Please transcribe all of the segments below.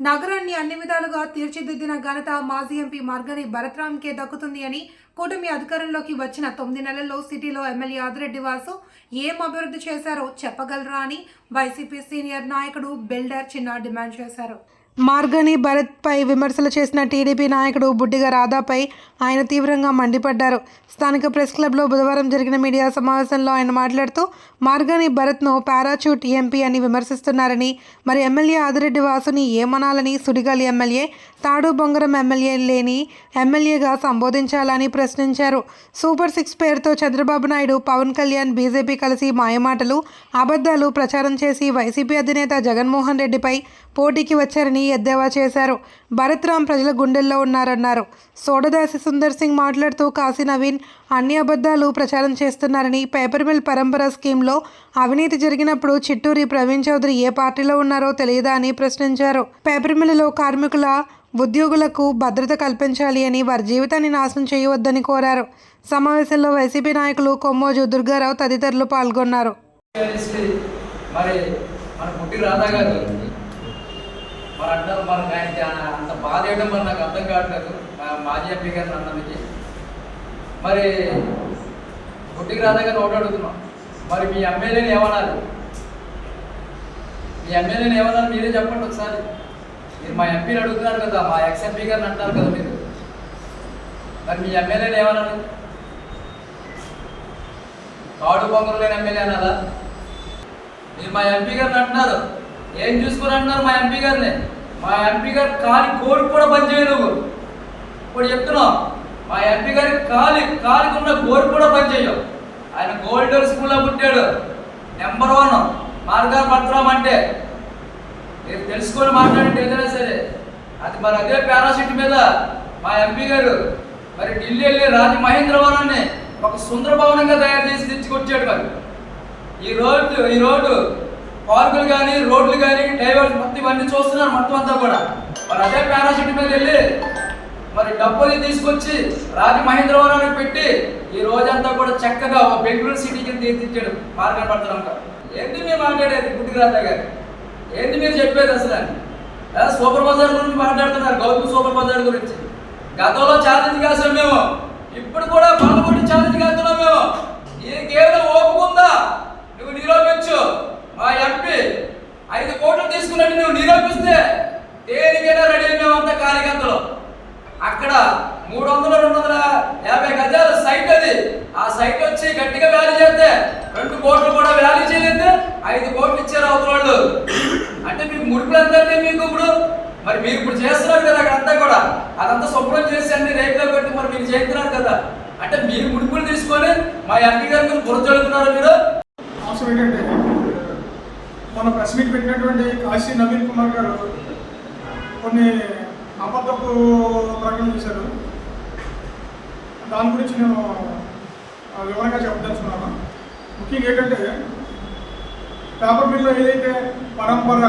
నగరాన్ని అన్ని విధాలుగా తీర్చిదిద్దిన ఘనత మాజీ ఎంపీ మార్గని భరత్రామ్కే దక్కుతుంది అని కూటమి అధికారంలోకి వచ్చిన తొమ్మిది నెలల్లో సిటీలో ఎమ్మెల్యే ఆదిరెడ్డి వాసు ఏం అభివృద్ధి చేశారో చెప్పగలరా అని వైసీపీ సీనియర్ నాయకుడు బిల్డర్ చిన్న డిమాండ్ చేశారు. మార్గని భరత్పై విమర్శలు చేసిన టీడీపీ నాయకుడు బుడ్డిగా రాధాపై ఆయన తీవ్రంగా మండిపడ్డారు. స్థానిక ప్రెస్ క్లబ్లో బుధవారం జరిగిన మీడియా సమావేశంలో ఆయన మాట్లాడుతూ మార్గని భరత్ను పారాచూట్ ఎంపీ అని విమర్శిస్తున్నారని మరి ఎమ్మెల్యే ఆదిరెడ్డి వాసుని ఏమనాలని సుడిగాలి ఎమ్మెల్యే తాడు బొంగరం ఎమ్మెల్యే లేని ఎమ్మెల్యేగా సంబోధించాలని ప్రశ్నించారు. సూపర్ సిక్స్ పేరుతో చంద్రబాబు నాయుడు పవన్ కళ్యాణ్ బీజేపీ కలిసి మాయమాటలు అబద్ధాలు ప్రచారం చేసి వైసీపీ అధినేత జగన్మోహన్ రెడ్డిపై పోటీకి వచ్చారని ఎద్దేవా చేశారు. భరత్ రామ్ ప్రజల గుండెల్లో ఉన్నారన్నారు. సోడదాసి సుందర్ సింగ్ మాట్లాడుతూ కాశీ నవీన్ అన్ని అబద్ధాలు ప్రచారం చేస్తున్నారని పేపర్ మిల్ పరంపర స్కీమ్లో అవినీతి జరిగినప్పుడు చిట్టూరి ప్రవీణ్ చౌదరి ఏ పార్టీలో ఉన్నారో తెలియదా అని ప్రశ్నించారు. పేపర్ మిల్లులో కార్మికుల ఉద్యోగులకు భద్రత కల్పించాలి అని వారి జీవితాన్ని నాశనం చేయవద్దని కోరారు. సమావేశంలో వైసీపీ నాయకులు కొమ్మోజు దుర్గారావు తదితరులు పాల్గొన్నారు. మరి మన పుట్టి రాధా గారు మరి అంటారు మనకు ఆయన అంత బాధ వేయడం మరి నాకు అర్థం కావట్లేదు. మాజీ ఎంపీ గారిని అన్నందుకు. మరి గుడ్డికి రాధా గారిని ఒకటి అడుగుతున్నాం. మరి మీ ఎమ్మెల్యేని ఏమనాలి? మీ ఎమ్మెల్యేని ఏమన్నారు మీరే చెప్పండి ఒకసారి. మీరు మా ఎంపీని అడుగుతున్నారు కదా మా ఎక్స్ ఎంపీ గారిని అంటారు కదా మీరు. మరి మీ ఎమ్మెల్యేని ఏమన్నారు కాడు బొంగరు లేని ఎమ్మెల్యే అన్నారా మీరు మా ఎంపీ గారిని అంటున్నారు. ఏం చూసుకుని అంటున్నారు మా ఎంపీ గారిని? మా ఎంపీ గారు కాలి కోడి కూడా పనిచేయవు ఇప్పుడు చెప్తున్నాం మా ఎంపీ గారి కాలి కాలికి ఉన్న కోడి కూడా పనిచేయవు ఆయన గోల్డెన్ స్కూల్లో పుట్టాడు. నెంబర్ వన్ మార్గార్ పత్రం అంటే. మీరు తెలుసుకొని మాట్లాడండి ఏదైనా సరే. అది మరి అదే పారాసిట్ మీద మా ఎంపీ గారు మరి ఢిల్లీ వెళ్ళి రాజ మహేంద్రవనాన్ని ఒక సుందర భవనంగా తయారు చేసి తెచ్చుకొచ్చాడు మరి. ఈ రోడ్డు ఈ రోడ్డు పార్కులు కానీ రోడ్లు కానీ డైవర్స్ మొత్తం ఇవన్నీ చూస్తున్నారు మొత్తం అంతా కూడా. మరి అదే పారాసిట్ మీద వెళ్ళి మరి డబ్బులు తీసుకొచ్చి రాజ మహేంద్రవరానికి పెట్టి ఈ రోజంతా కూడా చక్కగా ఒక బెంగళూరు సిటీకి తీర్చిచ్చాడు మార్గం పడుతున్నాం ఏంటి మేము మాట్లాడేది గుడ్డిగ్రాత గారు? ఏంటి మీరు చెప్పేది అసలు? అని? సూపర్ బజార్ గురించి మాట్లాడుతున్నారు గౌతమ్ సూపర్ బజార్ గురించి. గతంలో ఛాలెంజ్ కాసాం మేము. ఇప్పుడు కూడా పాల్గొని ఛాలెంజ్ కాస్తున్నాం మేము. ఇది కేవలం ఓపుకుందా నువ్వు నిరూపించు మా ఎంపీ ఐదు కోట్లు తీసుకున్నట్టు నువ్వు నిరూపిస్తే దేనికైనా రెడీ మేమంతా కార్యకర్తలు? అక్కడ మూడు వందల రెండు వందల యాభై గజాల సైట్ అది. ఆ సైట్ వచ్చి గట్టిగా వ్యాలీ చేస్తే రెండు కోట్లు కూడా వ్యాలీ చేయలేదు ఐదు కోట్లు ఇచ్చారు అవతల వాళ్ళు. అంటే మీకు ముడుపులు ఎంత మీకు ఇప్పుడు మరి మీరు ఇప్పుడు చేస్తున్నారు కదా అక్కడ అంతా కూడా. అదంతా శుభ్రం చేసి అన్ని రేట్లో పెట్టి మరి మీరు చేస్తున్నారు కదా. అంటే మీరు ముడుపులు తీసుకొని మా ఎంపీ గారి మీద బుర్ర మీరు. అవసరం ఏంటంటే మన ప్రెస్ మీట్ పెట్టినటువంటి కాశీ నవీన్ కుమార్ గారు కొన్ని అబద్ధపు ప్రకటన చేశారు. దాని గురించి నేను వివరంగా చెప్పదలుచుకున్నాను. ముఖ్యంగా ఏంటంటే పేపర్ మిల్లో ఏదైతే పరంపర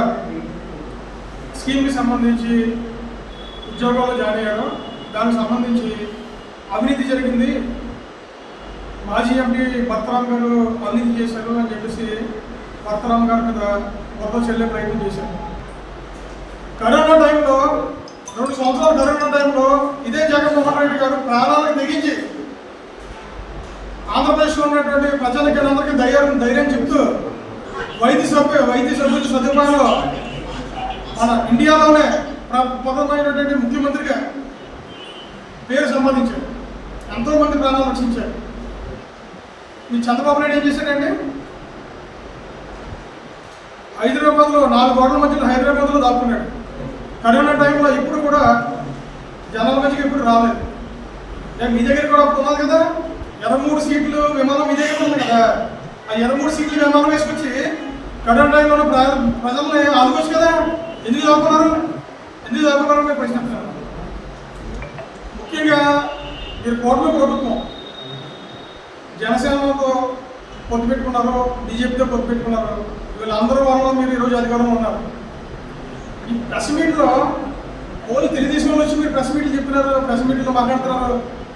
స్కీమ్కి సంబంధించి ఉద్యోగాలు జాయిన్ అయ్యారో దానికి సంబంధించి అవినీతి జరిగింది. మాజీ ఎంపీ భర్తరామ్ గారు అవినీతి చేశారు అని చెప్పేసి భర్తరామ్ గారి మీద బురద చెల్లే ప్రయత్నం చేశారు. కరోనా టైంలో రెండు సంవత్సరాల కరోనా టైంలో ఇదే జగన్మోహన్ రెడ్డి గారు ప్రాణాలకు తెగించి ఆంధ్రప్రదేశ్లో ఉన్నటువంటి ప్రజలకి అందరికీ ధైర్యం ధైర్యం చెప్తూ వైద్య సభ్యు వైద్య సభ్యుల సదుపాయంలో మన ఇండియాలోనే ప్రథమైనటువంటి ముఖ్యమంత్రిగా పేరు సంపాదించాడు ఎంతో మంది ప్రాణాలు రక్షించాడు మీ చంద్రబాబు నాయుడు ఏం చేశాడండి? హైదరాబాద్లో నాలుగు గోడల మధ్యలో హైదరాబాద్లో దాక్కున్నాడు. కరోనా టైంలో ఇప్పుడు కూడా జనాల మధ్యకి ఇప్పుడు రాలేదు. నేను మీ దగ్గర కూడా అప్పుడు ఉన్నది కదా? ఇరవై మూడు సీట్లు విమానం మీ దగ్గర ఉంది కదా? ఆ ఇరవై మూడు సీట్లు విమానం వేసుకొచ్చి కరోనా టైంలో ప్ర- ప్రజల్ని ఆదుకోవచ్చు కదా? ఎందుకు దాక్కున్నారు? ఎందుకు దాక్కున్నారు మీరు ప్రశ్నిస్తున్నాను ముఖ్యంగా మీరు కోట్ల ప్రభుత్వం జనసేనతో పొత్తు పెట్టుకున్నారు బీజేపీతో పొత్తు పెట్టుకున్నారు వీళ్ళందరూ వలన మీరు ఈరోజు అధికారంలో ఉన్నారు. ఈ ప్రెస్ మీట్లో ఓన్లీ తెలుగుదేశం వాళ్ళు వచ్చి మీరు ప్రెస్ మీట్లు చెప్పినారు ప్రెస్ మీట్లో మాట్లాడుతున్నారు.